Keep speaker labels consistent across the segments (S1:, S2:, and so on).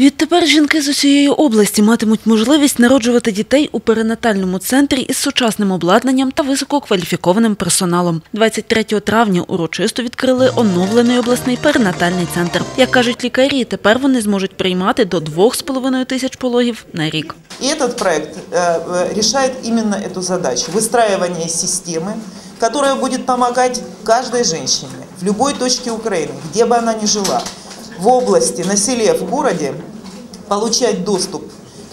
S1: Відтепер жінки з усієї області матимуть можливість народжувати дітей у перинатальному центрі із сучасним обладнанням та висококваліфікованим персоналом. 23 травня урочисто відкрили оновлений обласний перинатальний центр. Як кажуть лікарі, тепер вони зможуть приймати до 2,5 тисяч пологів на рік.
S2: И этот проект э, э, решает именно эту задачу – выстраивание системы, которая будет помогать каждой женщине в любой точке Украины, где бы она ни жила, в области, на селе, в городе, получать доступ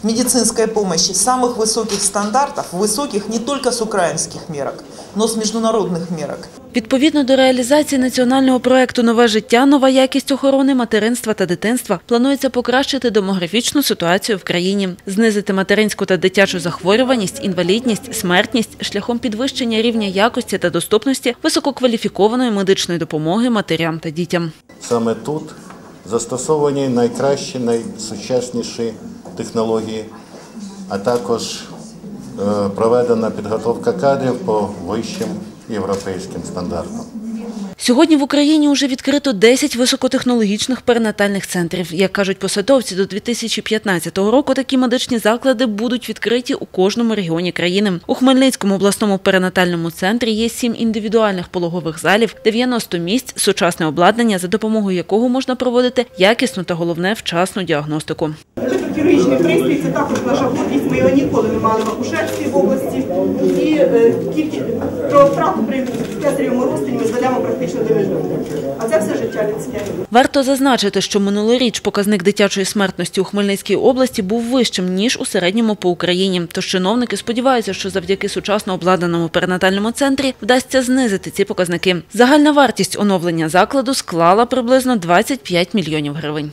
S2: к медицинской помощи самых высоких стандартов, высоких не только с украинских мерок, но с международных мерок.
S1: Відповідно до реалізації національного проекту Нове життя, нова якість охорони материнства та дитинства планується покращити демографічну ситуацію в країні, знизити материнську та дитячу захворюваність, інвалідність, смертність шляхом підвищення рівня якості та доступності висококваліфікованої медичної допомоги матерям та дітям.
S3: Саме тут застосовані найкращі, найсучасніші технології, а також е, проведена підготовка кадрів по вищим європейським стандартам.
S1: Сьогодні в Україні вже відкрито 10 високотехнологічних перинатальних центрів. Як кажуть посадовці, до 2015 року такі медичні заклади будуть відкриті у кожному регіоні країни. У Хмельницькому обласному перинатальному центрі є 7 індивідуальних пологових залів, 90 місць, сучасне обладнання, за допомогою якого можна проводити якісну та головне вчасну діагностику.
S4: Хірургічний пристрій це також наша гордість. Ми його ніколи не мали в акушерстві області. І е, тільки про втрату при кесаревому розтині ми зведемо практично до мінімуму. А це все життя людське.
S1: Варто зазначити, що минулоріч показник дитячої смертності у Хмельницькій області був вищим, ніж у середньому по Україні. Тож чиновники сподіваються, що завдяки сучасно обладнаному перинатальному центрі вдасться знизити ці показники. Загальна вартість оновлення закладу склала приблизно 25 мільйонів гривень.